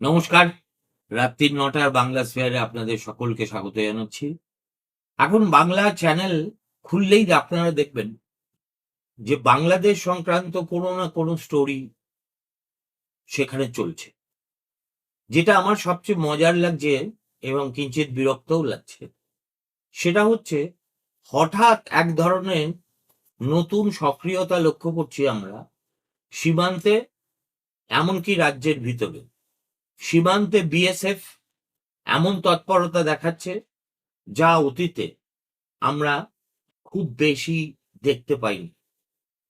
নমস্কার। রাত্রির নটার বাংলা স্পেয়ারে আপনাদের সকলকে স্বাগত জানাচ্ছি। এখন বাংলা চ্যানেল খুললেই আপনারা দেখবেন যে বাংলাদেশ সংক্রান্ত কোনো না কোনো স্টোরি সেখানে চলছে। যেটা আমার সবচেয়ে মজার লাগছে এবং কিঞ্চিত বিরক্তও লাগছে, সেটা হচ্ছে হঠাৎ এক ধরনের নতুন সক্রিয়তা লক্ষ্য করছি আমরা সীমান্তে, এমনকি রাজ্যের ভিতরে। সীমান্তে বিএসএফ এমন তৎপরতা দেখাচ্ছে যা অতীতে আমরা খুব বেশি দেখতে পাইনি।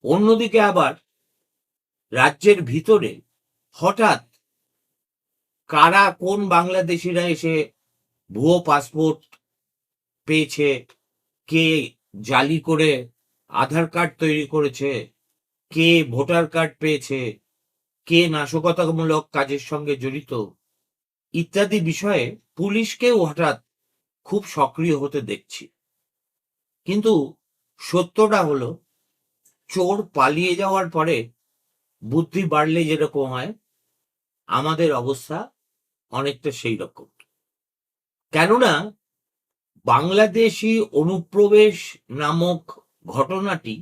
অন্যদিকে আবার রাজ্যের ভিতরে হঠাৎ কারা কোন বাংলাদেশিরা এসে ভুয়ো পাসপোর্ট পেয়েছে, কে জালি করে আধার কার্ড তৈরি করেছে, কে ভোটার কার্ড পেয়েছে, কে নাশকতামূলক কাজের সঙ্গে জড়িত ইত্যাদি বিষয়ে পুলিশকেও হঠাৎ খুব সক্রিয় হতে দেখছি। কিন্তু সত্যটা হলো চোর পালিয়ে যাওয়ার পরে বুদ্ধি বাড়লে যেরকম হয়, আমাদের অবস্থা অনেকটা সেই রকম। কেননা, বাংলাদেশি অনুপ্রবেশ নামক ঘটনাটি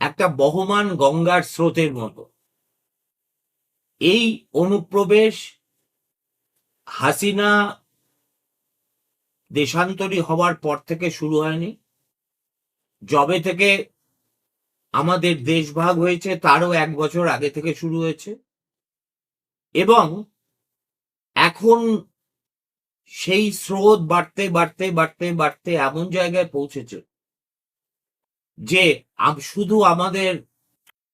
একটা বহমান গঙ্গার স্রোতের মতো। এই অনুপ্রবেশ হাসিনা দেশান্তরী হওয়ার পর থেকে শুরু হয়নি। জবে থেকে আমাদের দেশভাগ হয়েছে, তারও এক বছর আগে থেকে শুরু হয়েছে। এবং এখন সেই স্রোত বাড়তে বাড়তে বাড়তে বাড়তে এমন জায়গায় পৌঁছেছে যে শুধু আমাদের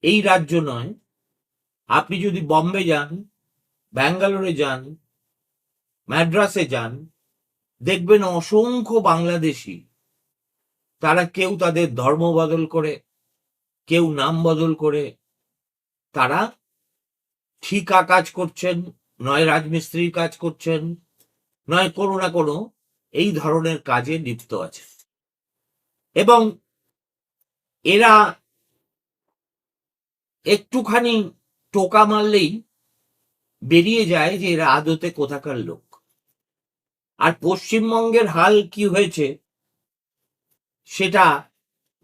এই রাজ্য নয়, আপনি যদি বম্বে যান, ব্যাঙ্গালোরে যান ম্যাড্রাসে যান, দেখবেন অসংখ্য বাংলাদেশি, তারা কেউ তাদের ধর্ম বদল করে কেউ নাম বদল করে তারা ঠিকা কাজ করছেন, নয় রাজমিস্ত্রির কাজ করছেন, নয় কোনো না কোনো এই ধরনের কাজে লিপ্ত আছে এবং এরা একটুখানি টোকা মারলেই বেরিয়ে যায় যে এরা আদতে কোথাকার লোক। আর পশ্চিমবঙ্গের হাল কি হয়েছে, সেটা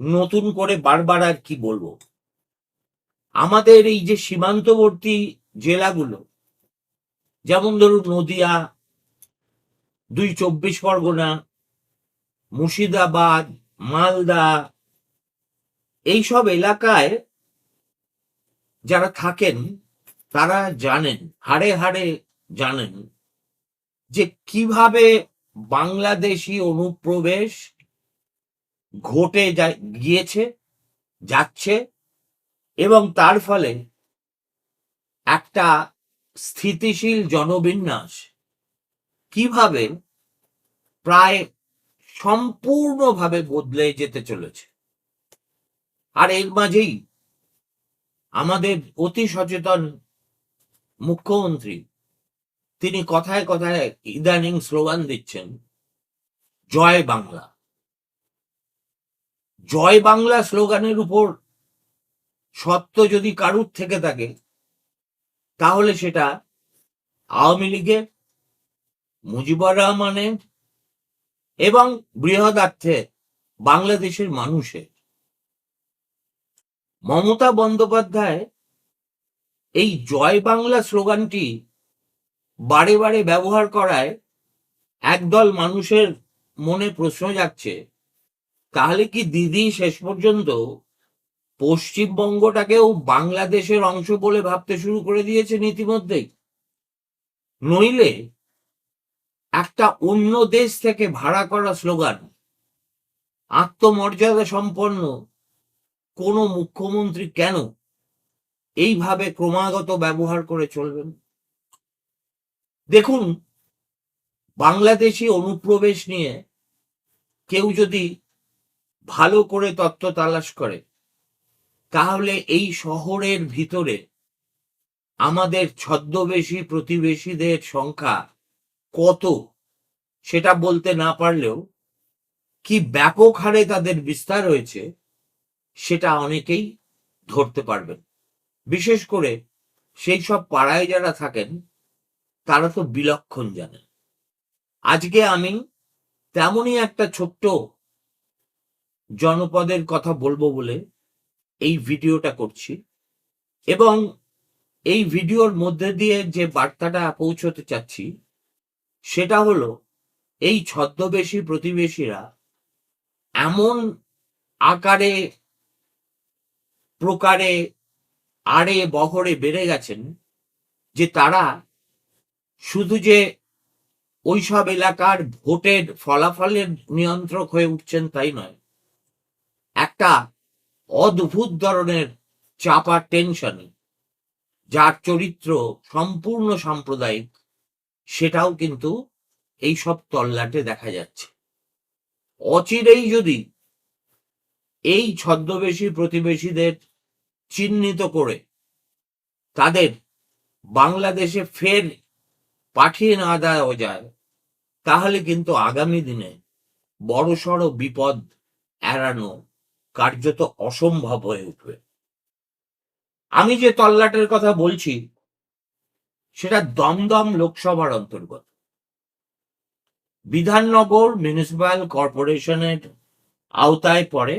নতুন করে বারবার আর কি বলব? আমাদের এই যে সীমান্তবর্তী জেলাগুলো, যেমন ধরুন নদিয়া, দুই চব্বিশ পরগনা, মুর্শিদাবাদ, মালদা, এইসব এলাকায় যারা থাকেন, তারা জানেন, হাড়ে হাড়ে জানেন যে কীভাবে বাংলাদেশি অনুপ্রবেশ ঘটে যা- গিয়েছে, যাচ্ছে এবং তার ফলে একটা স্থিতিশীল জনবিন্যাস। কীভাবে? প্রায় সম্পূর্ণভাবে বদলে যেতে চলেছে। আর এর মাঝেই আমাদের অতি সচেতন মুখ্যমন্ত্রী, তিনি কথায় কথায় ইদানিং স্লোগান দিচ্ছেন, জয় বাংলা। জয় বাংলা স্লোগানের উপর সত্য যদি কারুর থেকে থাকে, তাহলে সেটা আওয়ামী লীগের, মুজিবুর রহমানের এবং বৃহদার্থে বাংলাদেশের মানুষের। মমতা বন্দ্যোপাধ্যায় এই জয় বাংলা স্লোগানটি বারে বারে ব্যবহার করায় একদল মানুষের মনে প্রশ্ন যাচ্ছে তাহলে কি দিদি শেষ পর্যন্ত পশ্চিমবঙ্গটাকেও বাংলাদেশের অংশ বলে ভাবতে শুরু করে দিয়েছেন ইতিমধ্যেই নইলে একটা অন্য দেশ থেকে ভাড়া করা স্লোগান, আত্মমর্যাদা সম্পন্ন কোন মুখ্যমন্ত্রী কেন এইভাবে ক্রমাগত ব্যবহার করে চলবেন? দেখুন, বাংলাদেশি অনুপ্রবেশ নিয়ে কেউ যদি ভালো করে তত্ত্ব তালাশ করে। তাহলে এই শহরের ভিতরে আমাদের ছদ্মবেশী প্রতিবেশীদের সংখ্যা কত? সেটা বলতে না পারলেও কি ব্যাপক হারে তাদের বিস্তার হয়েছে সেটা অনেকেই ধরতে পারবেন। বিশেষ করে সেই সব পাড়ায় যারা থাকেন, তারা তো বিলক্ষণ জানেন। আজকে আমি তেমনই একটা ছোট্ট জনপদের কথা বলব বলে এই ভিডিওটা করছি। এবং এই ভিডিওর মধ্যে দিয়ে যে বার্তাটা পৌঁছতে চাচ্ছি, সেটা হলো, এই ছদ্মবেশী প্রতিবেশীরা এমন আকারে, প্রকারে, আড়ে বহরে বেড়ে গেছেন যে তারা শুধু যে ওইসব এলাকার ভোটের ফলাফলের নিয়ন্ত্রক হয়ে উঠছেন তাই নয় একটা অদ্ভুত ধরনের চাপা টেনশন, যার চরিত্র সম্পূর্ণ সাম্প্রদায়িক, সেটাও কিন্তু এই সব তল্লাটে দেখা যাচ্ছে। অচিরেই যদি এই ছদ্মবেশী প্রতিবেশীদের চিহ্নিত করে তাদের বাংলাদেশে ফের পাঠিয়ে না দেওয়া যায়, তাহলে কিন্তু আগামী দিনে বড়সড় বিপদ এড়ানো কার্যত অসম্ভব হয়ে উঠবে। আমি যে তল্লাটের কথা বলছি, সেটা দমদম লোকসভার অন্তর্গত। বিধাননগর মিউনিসিপ্যাল কর্পোরেশনের আওতায় পড়ে,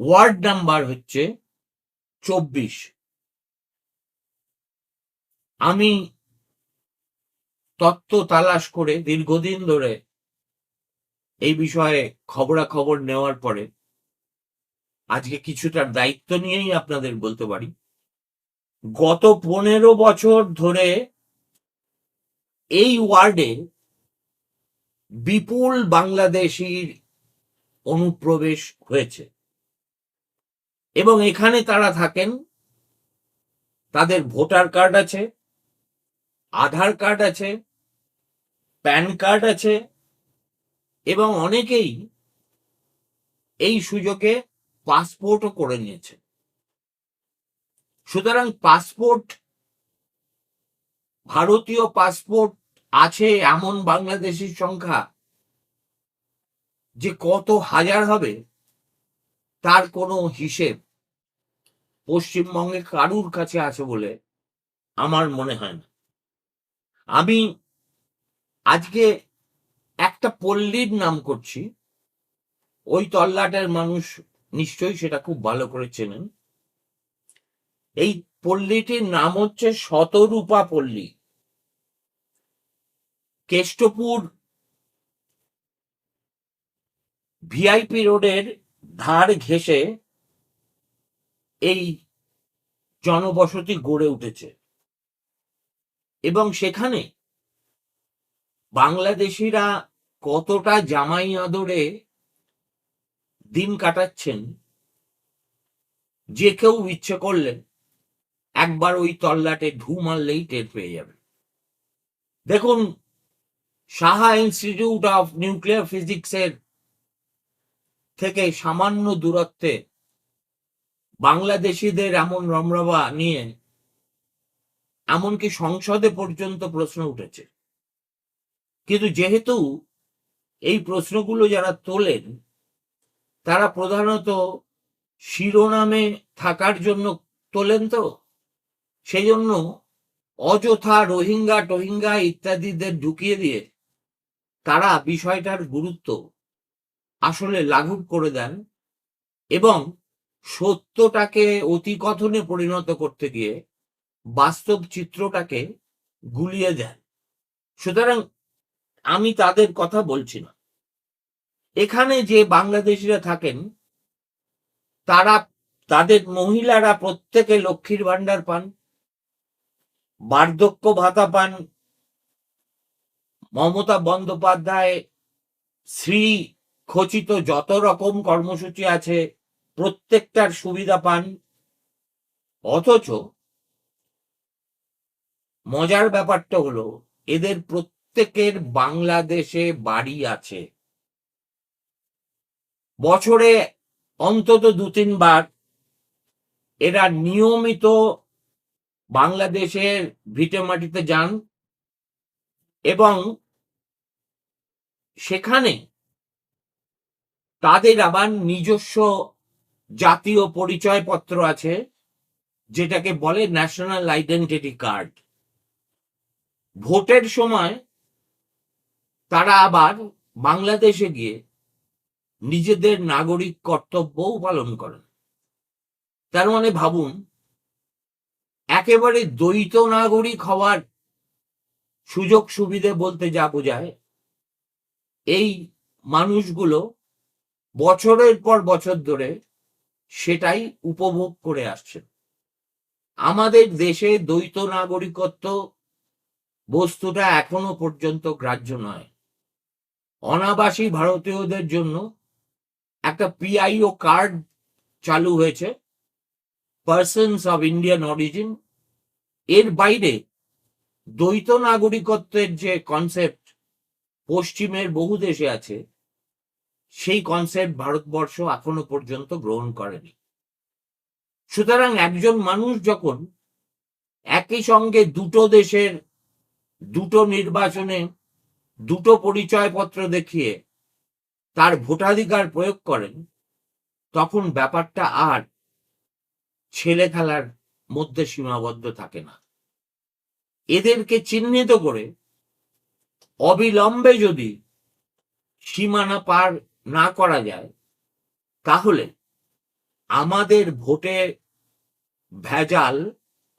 ওয়ার্ড নাম্বার হচ্ছে চব্বিশ। আমি তত্ত্ব তালাশ করে দীর্ঘদিন ধরে এই বিষয়ে খবরাখবর নেওয়ার পরে আজকে কিছুটা দায়িত্ব নিয়েই আপনাদের বলতে পারি। গত পনেরো বছর ধরে এই ওয়ার্ডে বিপুল বাংলাদেশির অনুপ্রবেশ হয়েছে এবং এখানে তারা থাকেন, তাদের ভোটার কার্ড আছে, আধার কার্ড আছে, প্যান কার্ড আছে এবং অনেকেই এই সুযোগে পাসপোর্টও করে নিয়েছে। সুতরাং পাসপোর্ট ভারতীয় পাসপোর্ট আছে এমন বাংলাদেশির সংখ্যা যে কত হাজার হবে তার কোনো হিসেব পশ্চিমবঙ্গে কারুর কাছে আছে বলে আমার মনে হয় না। আমি আজকে একটা পল্লীর নাম করছি। ওই তল্লাটের মানুষ নিশ্চয়ই সেটা খুব ভালো করে চেনেন। এই পল্লীটির নাম হচ্ছে শতরূপা পল্লী। কেষ্টপুর ভিআইপি রোডের ধার ঘেঁষে এই জনবসতি গড়ে উঠেছে। এবং সেখানে বাংলাদেশিরা কতটা জামাই আদরে দিন কাটাচ্ছেন, যে কেউ ইচ্ছে করলে একবার ওই তল্লাটে ঢু মারলেই টের পেয়ে যাবে। দেখুন, সাহা ইনস্টিটিউট অফ নিউক্লিয়ার ফিজিক্সের থেকে সামান্য দূরত্বে বাংলাদেশিদের এমন রমরবা নিয়ে এমনকি সংসদে পর্যন্ত প্রশ্ন উঠেছে। কিন্তু যেহেতু এই প্রশ্নগুলো যারা তোলেন, তারা প্রধানত শিরোনামে থাকার জন্য তোলেন তো? সেই জন্য অযথা রোহিঙ্গা, টোহিঙ্গা ইত্যাদিদের ঢুকিয়ে দিয়ে তারা বিষয়টার গুরুত্ব আসলে লাঘব করে দেন এবং সত্যটাকে অতিকথনে পরিণত করতে গিয়ে বাস্তব চিত্রটাকে গুলিয়ে দেন। সুতরাং আমি তাদের কথা বলছি না। এখানে যে বাংলাদেশিরা থাকেন, তারা, তাদের মহিলারা প্রত্যেকে লক্ষ্মীর ভান্ডার পান, বার্ধক্য ভাতা পান, মমতা বন্দ্যোপাধ্যায়, শ্রী খচিত যত রকম কর্মসূচি আছে, প্রত্যেকটার সুবিধা পান। অথচ মজার ব্যাপারটা হলো, এদের প্রত্যেকের বাংলাদেশে বাড়ি আছে। বছরে অন্তত দু তিনবার এরা নিয়মিত বাংলাদেশের ভিটে মাটিতে যান এবং সেখানে তাদের আবার নিজস্ব জাতীয় পরিচয়পত্র আছে, যেটাকে বলে ন্যাশনাল আইডেন্টিটি কার্ড ভোটের সময় তারা আবার বাংলাদেশে গিয়ে নিজেদের নাগরিক কর্তব্যও পালন করেন। তার মানে ভাবুন, একেবারে দ্বৈত নাগরিক হওয়ার সুযোগ সুবিধে বলতে যা বোঝায়, এই মানুষগুলো বছরের পর বছর ধরে সেটাই উপভোগ করে আসছে। আমাদের দেশে দ্বৈত নাগরিকত্ব বস্তুটা এখনও পর্যন্ত গ্রাহ্য নয়। অনাবাসী ভারতীয়দের জন্য একটা পিআইও কার্ড চালু হয়েছে পার্সনস অফ ইন্ডিয়ান অরিজিন এর বাইরে দ্বৈত নাগরিকত্বের যে কনসেপ্ট পশ্চিমের বহু দেশে আছে, সেই কনসেপ্ট ভারতবর্ষ এখনও পর্যন্ত গ্রহণ করেনি। সুতরাং একজন মানুষ যখন একই সঙ্গে দুটো দেশের দুটো নির্বাচনে দুটো পরিচয়পত্র দেখিয়ে তার ভোটাধিকার প্রয়োগ করেন, তখন ব্যাপারটা আর ছেলে খেলার মধ্যে সীমাবদ্ধ থাকে না। এদেরকে চিহ্নিত করে অবিলম্বে যদি সীমানা পার না করা যায়, তাহলে আমাদের ভোটে ভেজাল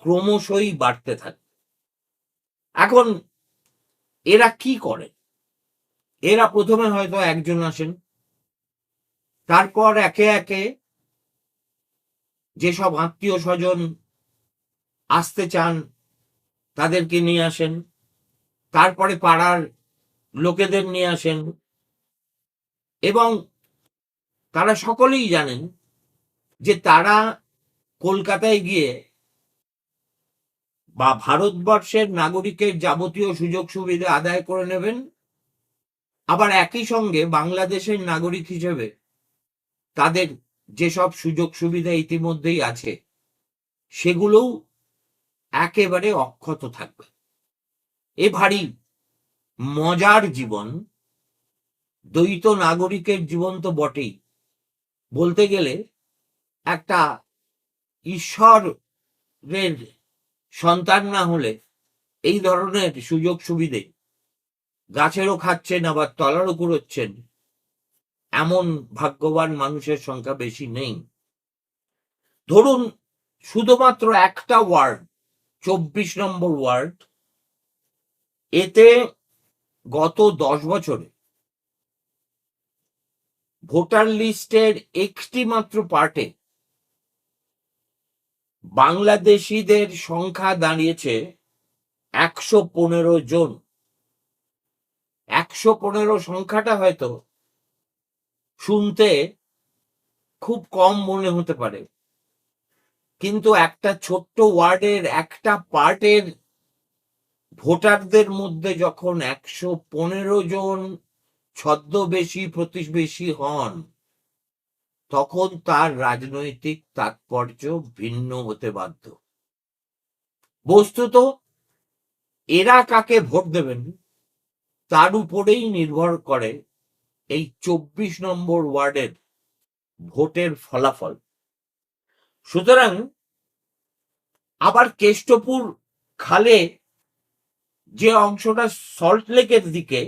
ক্রমশই বাড়তে থাকে এখন এরা কি করে? এরা প্রথমে হয়তো একজন আসেন। তারপর একে একে যেসব আত্মীয় স্বজন আসতে চান, তাদেরকে নিয়ে আসেন। তারপরে পাড়ার লোকেদের নিয়ে আসেন। এবং তারা সকলেই জানেন যে তারা কলকাতায় গিয়ে বা ভারতবর্ষের নাগরিকের যাবতীয় সুযোগ সুবিধা আদায় করে নেবেন। আবার একই সঙ্গে বাংলাদেশের নাগরিক হিসেবে তাদের যেসব সুযোগ সুবিধা ইতিমধ্যেই আছে, সেগুলোও একেবারে অক্ষত থাকবে। এ ভারী মজার জীবন, দ্বৈত নাগরিকের জীবন তো বটেই। বলতে গেলে একটা ঈশ্বরের সন্তান না হলে এই ধরনের সুযোগ সুবিধে গাছেরও খাচ্ছেন, আবার তলারও কুড়োচ্ছেন, এমন ভাগ্যবান মানুষের সংখ্যা বেশি নেই। ধরুন, শুধুমাত্র একটা ওয়ার্ড, চব্বিশ নম্বর ওয়ার্ড, এতে গত দশ বছরে ভোটার লিস্টের একটি মাত্র পার্টে বাংলাদেশিদের সংখ্যা দাঁড়িয়েছে একশো পনেরো জন। একশো পনেরো সংখ্যাটা হয়তো শুনতে খুব কম মনে হতে পারে। কিন্তু একটা ছোট্ট ওয়ার্ডের একটা পার্টের ভোটারদের মধ্যে যখন একশো পনেরো জন ছদ্মবেশী, প্রতিবেশী হন তখন তার রাজনৈতিক তাৎপর্য ভিন্ন হতে বাধ্য। বস্তুত এরা কাকে ভোট দেবেন, তার উপরেই নির্ভর করে এই চব্বিশ নম্বর ওয়ার্ডের ভোটের ফলাফল। সুতরাং আবার কেষ্টপুর খালে যে অংশটা সল্ট লেকের দিকে,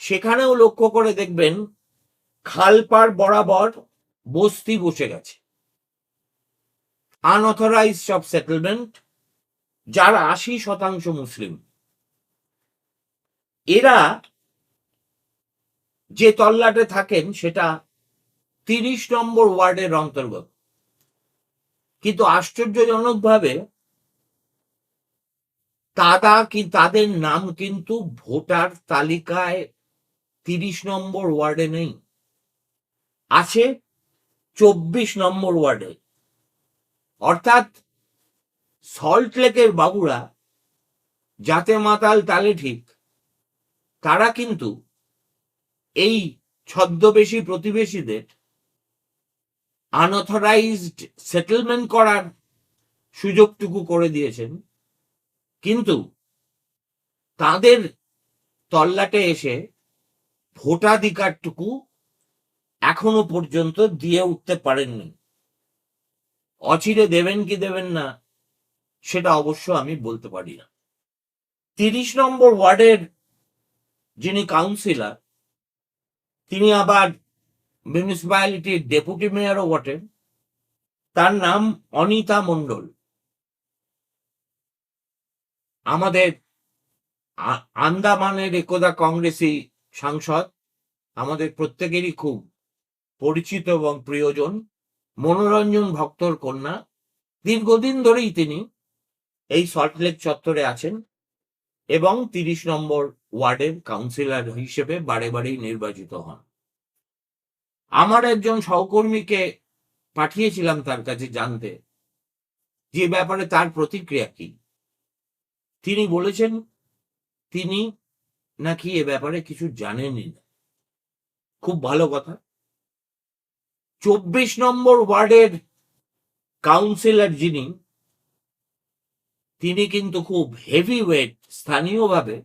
সেখানেও লক্ষ্য করে দেখবেন খালপার বরাবর বস্তি বসে গেছে। আনঅথরাইজ সব সেটেলমেন্ট যার আশি শতাংশ মুসলিম। এরা যে তল্লাটে থাকেন, সেটা তিরিশ নম্বর ওয়ার্ডের অন্তর্গত। কিন্তু আশ্চর্যজনকভাবে তারা কি, তাদের নাম কিন্তু ভোটার তালিকায় তিরিশ নম্বর ওয়ার্ডে নেই। আছে চব্বিশ নম্বর ওয়ার্ডে। অর্থাৎ সল্টলেকের বাবুরা, যাতে মাতাল তালে ঠিক, তারা কিন্তু এই ছদ্মবেশী প্রতিবেশীদের আনঅথরাইজড সেটেলমেন্ট করার সুযোগটুকু করে দিয়েছেন। কিন্তু তাদের তল্লাটে এসে ভোটাধিকারটুকু এখনও পর্যন্ত দিয়ে উঠতে পারেননি। অচিরে দেবেন কি দেবেন না, সেটা অবশ্য আমি বলতে পারি না। তিরিশ নম্বর ওয়ার্ডের যিনি কাউন্সিলর, তিনি আবার মিউনিসিপ্যালিটির ডেপুটি মেয়রও বটেন তার নাম অনিতা মণ্ডল। আমাদের আন্দামানের একদা কংগ্রেসি সাংসদ, আমাদের প্রত্যেকেরই খুব পরিচিত এবং প্রিয়জন, মনোরঞ্জন ভক্তর কন্যা, দীর্ঘদিন ধরেই তিনি এই সল্টলেক চত্বরে আছেন এবং তিরিশ নম্বর ওয়ার্ডের কাউন্সিলর হিসেবে বারে বারেই নির্বাচিত হন। আমার একজন সহকর্মীকে পাঠিয়েছিলাম তার কাছে জানতে, যে ব্যাপারে তার প্রতিক্রিয়া কি। তিনি বলেছেন, তিনি নাকি এ ব্যাপারে কিছু জানেনই না। খুব ভালো কথা। চব্বিশ নম্বর ওয়ার্ডের কাউন্সিলর যিনি, তিনি কিন্তু খুব হেভি ওয়েট স্থানীয়ভাবে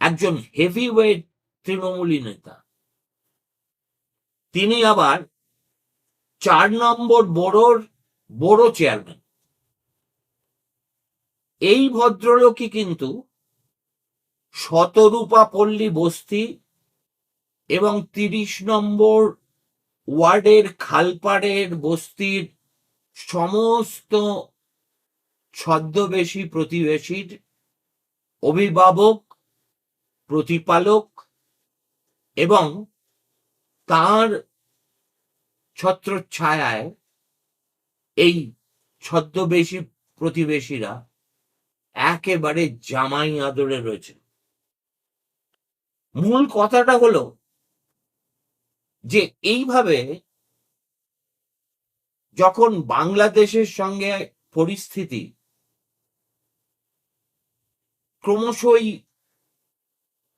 একজন হেভি ওয়েট তৃণমূলী নেতা। তিনি আবার চার নম্বর বড়োর বড় চেয়ারম্যান। এই ভদ্রলোকই কিন্তু শতরূপা পল্লী বস্তি এবং তিরিশ নম্বর ওয়ার্ডের খালপাড়ের বস্তির সমস্ত ছদ্মবেশী প্রতিবেশীর অভিভাবক, প্রতিপালক এবং তার ছত্রছায়ায় এই ছদ্মবেশী প্রতিবেশীরা একেবারে জামাই আদরে রয়েছে। মূল কথাটা হলো যে এইভাবে যখন বাংলাদেশের সঙ্গে পরিস্থিতি ক্রমশই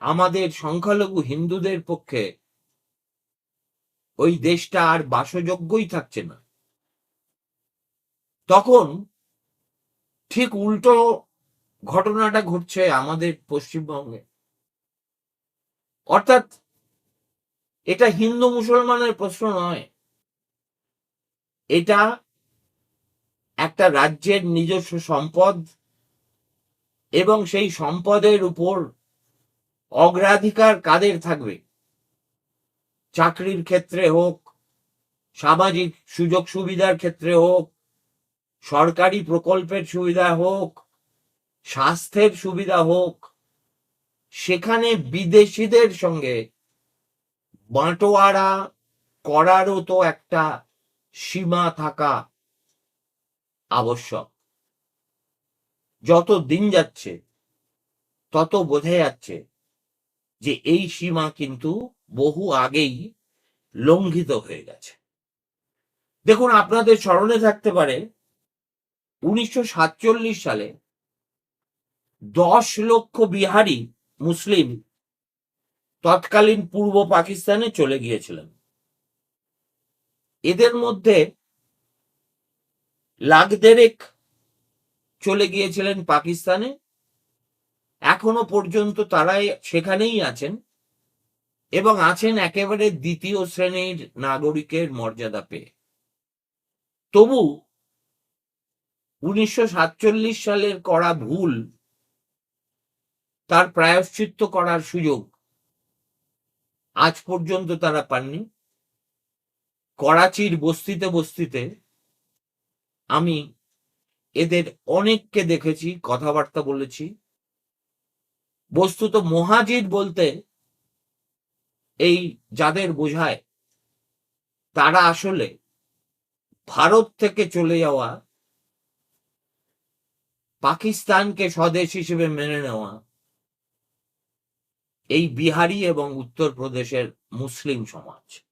আমাদের সংখ্যালঘু হিন্দুদের পক্ষে ওই দেশটা আর বাসযোগ্যই থাকছে না, তখন ঠিক উল্টো ঘটনাটা ঘটছে আমাদের পশ্চিমবঙ্গে। অর্থাৎ এটা হিন্দু মুসলমানের প্রশ্ন নয়। এটা একটা রাজ্যের নিজস্ব সম্পদ এবং সেই সম্পদের উপর অগ্রাধিকার কাদের থাকবে? চাকরির ক্ষেত্রে হোক, সামাজিক সুযোগ সুবিধার ক্ষেত্রে হোক, সরকারি প্রকল্পের সুবিধা হোক, স্বাস্থ্যের সুবিধা হোক, সেখানে বিদেশিদের সঙ্গে বাঁটোয়ারা করারও তো একটা সীমা থাকা আবশ্যক। যত দিন যাচ্ছে, তত বোঝা যাচ্ছে যে এই সীমা কিন্তু বহু আগেই লঙ্ঘিত হয়ে গেছে। দেখুন, আপনাদের স্মরণে থাকতে পারে, উনিশশো সাতচল্লিশ সালে দশ লক্ষ বিহারি মুসলিম তৎকালীন পূর্ব পাকিস্তানে চলে গিয়েছিলেন। এদের মধ্যে লাখ দেড়েক চলে গিয়েছিলেন পাকিস্তানে। এখনও পর্যন্ত তারাই সেখানেই আছেন এবং আছেন একেবারে দ্বিতীয় শ্রেণির নাগরিকের মর্যাদা পেয়ে। তবু উনিশশো সাতচল্লিশ সালের করা ভুল তার প্রায়শ্চিত্ত করার সুযোগ আজ পর্যন্ত তারা পাননি। করাচির বস্তিতে বস্তিতে আমি এদের অনেককে দেখেছি, কথাবার্তা বলেছি। বস্তুত মহাজির বলতে এই যাদের বোঝায়, তারা আসলে ভারত থেকে চলে যাওয়া, পাকিস্তানকে স্বদেশ হিসেবে মেনে নেওয়া এই বিহারি এবং উত্তরপ্রদেশের মুসলিম সমাজ।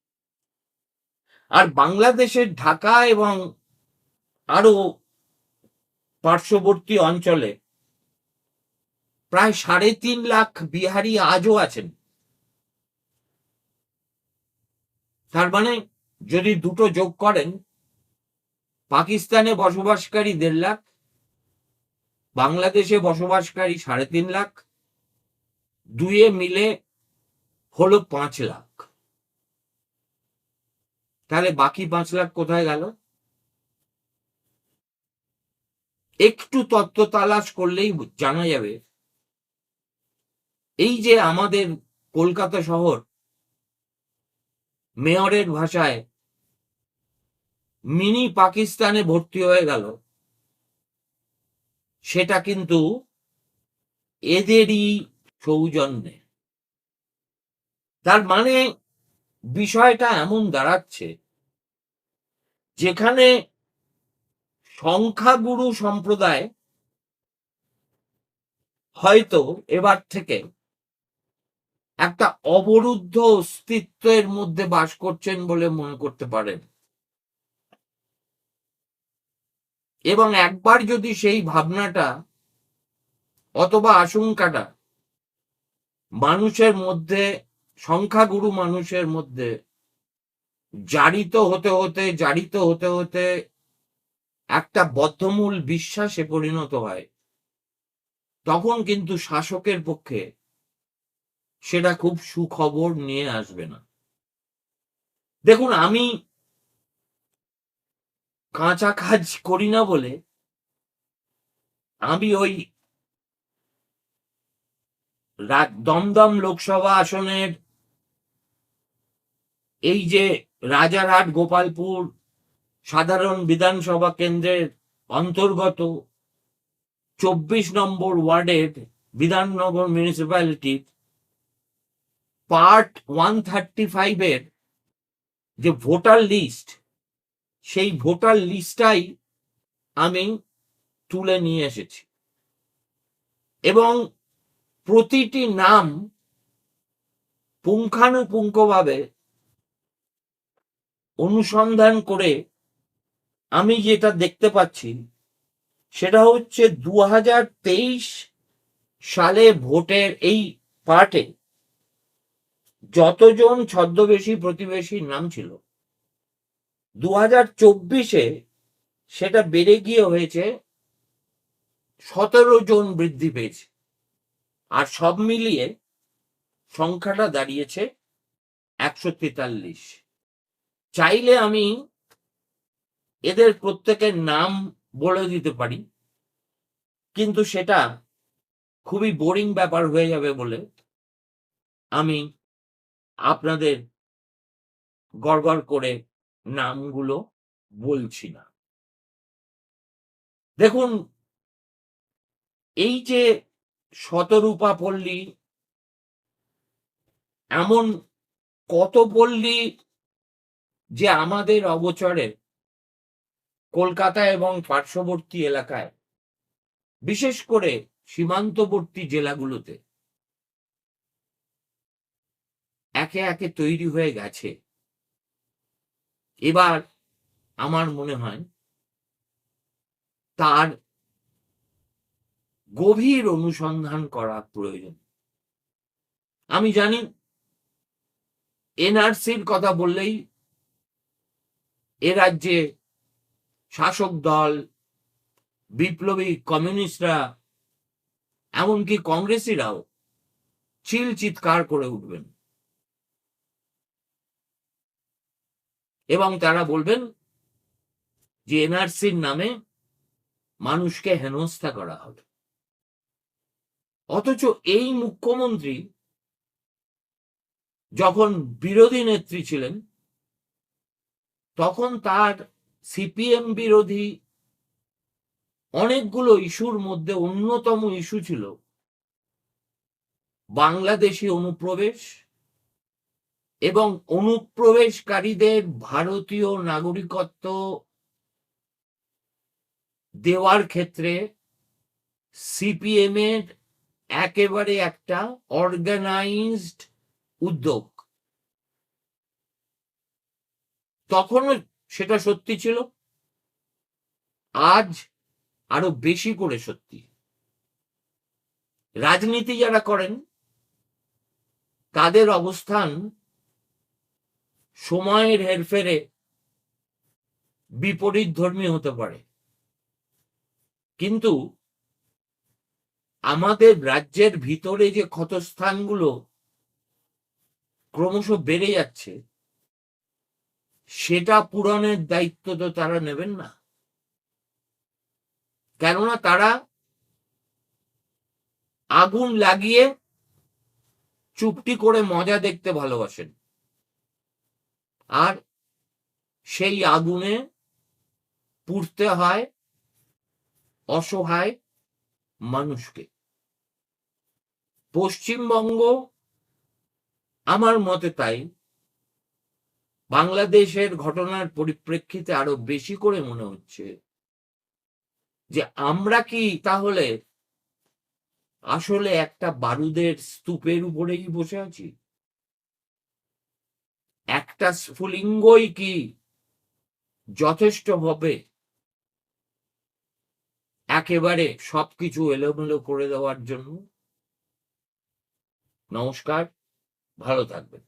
আর বাংলাদেশের ঢাকা এবং আরও পার্শ্ববর্তী অঞ্চলে প্রায় সাড়ে তিন লাখ বিহারি আজও আছেন। তার মানে যদি দুটো যোগ করেন, পাকিস্তানে বসবাসকারী দেড় লাখ, বাংলাদেশে বসবাসকারী সাড়ে তিন লাখ দুয়ে মিলে হলো পাঁচ লাখ। তাহলে বাকি পাঁচ লাখ কোথায় গেল? একটু তত্ত্ব তালাশ করলেই জানা যাবে। এই যে আমাদের কলকাতা শহর, মেয়রের ভাষায় মিনি পাকিস্তানে ভর্তি হয়ে গেল, সেটা কিন্তু এদেরই সৌজন্যে তার মানে বিষয়টা এমন দাঁড়াচ্ছে যেখানে সংখ্যাগুরু সম্প্রদায় হয়তো এবার থেকে একটা অবরুদ্ধ অস্তিত্বের মধ্যে বাস করছেন বলে মনে করতে পারেন। এবং একবার যদি সেই ভাবনাটা অথবা আশঙ্কাটা মানুষের মধ্যে, সংখ্যাগুরু মানুষের মধ্যে জারিত হতে হতে, জারিত হতে হতে একটা বদ্ধমূল বিশ্বাসে পরিণত হয়। তখন কিন্তু শাসকের পক্ষে সেটা খুব সুখবর নিয়ে আসবে না। দেখুন, আমি কাঁচা কাজ করি না বলে আমি ওই দমদম লোকসভা আসনের এই যে রাজারহাট, গোপালপুর সাধারণ বিধানসভা কেন্দ্রের অন্তর্গত চব্বিশ নম্বর ওয়ার্ডের Bidhannagar municipality part one thirty ফাইভের যে ভোটার লিস্ট সেই ভোটার লিস্টটাই আমি তুলে নিয়ে এসেছি। এবং প্রতিটি নাম পুঙ্খানুপুঙ্খভাবে অনুসন্ধান করে আমি যেটা দেখতে পাচ্ছি, সেটা হচ্ছে দুই হাজার তেইশ সালে ভোটের এই পার্টে যতজন ছদ্মবেশী প্রতিবেশীর নাম ছিল দু হাজার চব্বিশে সেটা বেড়ে গিয়ে হয়েছে সতেরো জন বৃদ্ধি পেয়েছে। আর সব মিলিয়ে সংখ্যাটা দাঁড়িয়েছে একশো তেতাল্লিশ। চাইলে আমি এদের প্রত্যেকের নাম বলে দিতে পারি, কিন্তু সেটা খুবই বোরিং ব্যাপার হয়ে যাবে বলে আমি আপনাদের গড়গড় করে নামগুলো বলছি না। দেখুন, এই যে শতরূপা পল্লী, এমন কত পল্লী যে আমাদের অবচরে কলকাতা এবং পার্শ্ববর্তী এলাকায়, বিশেষ করে সীমান্তবর্তী জেলাগুলোতে একে একে তৈরি হয়ে গেছে। এবার আমার মনে হয় তার গভীর অনুসন্ধান করা প্রয়োজন। আমি জানি এনআরসির কথা বললেই এ রাজ্যে শাসক দল, বিপ্লবী কমিউনিস্টরা, এমনকি কংগ্রেসিরাও চিল চিৎকার করে উঠবেন। এবং তারা বলবেন যে এনআরসির নামে মানুষকে হেনস্থা করা হবে। অথচ এই মুখ্যমন্ত্রী যখন বিরোধী নেত্রী ছিলেন, তখন তার সিপিএম বিরোধী অনেকগুলো ইস্যুর মধ্যে অন্যতম ইস্যু ছিল বাংলাদেশি অনুপ্রবেশ এবং অনুপ্রবেশকারীদের ভারতীয় নাগরিকত্ব দেওয়ার ক্ষেত্রে সিপিএম এর একেবারে একটা অর্গানাইজড উদ্যোগ। তখনও সেটা সত্যি ছিল, আজ আরও বেশি করে সত্যি। রাজনীতি যারা করেন, তাদের অবস্থান সময়ের হেরফেরে বিপরীত ধর্মী হতে পারে। কিন্তু আমাদের রাজ্যের ভিতরে যে ক্ষতস্থানগুলো ক্রমশ বেড়ে যাচ্ছে, সেটা পূরণের দায়িত্ব তো তারা নেবেন না। কেননা তারা আগুন লাগিয়ে চুপটি করে মজা দেখতে ভালোবাসেন। আর সেই আগুনে পুড়তে হয় অসহায় মানুষকে। পশ্চিমবঙ্গ আমার মতে তাই। বাংলাদেশের ঘটনার পরিপ্রেক্ষিতে আরও বেশি করে মনে হচ্ছে যে আমরা কি তাহলে আসলে একটা বারুদের স্তূপের উপরেই বসে আছি? একটা স্ফুলিঙ্গই কি যথেষ্ট হবে? একেবারে সবকিছু এলোমেলো করে দেওয়ার জন্য? নমস্কার ভালো থাকবেন।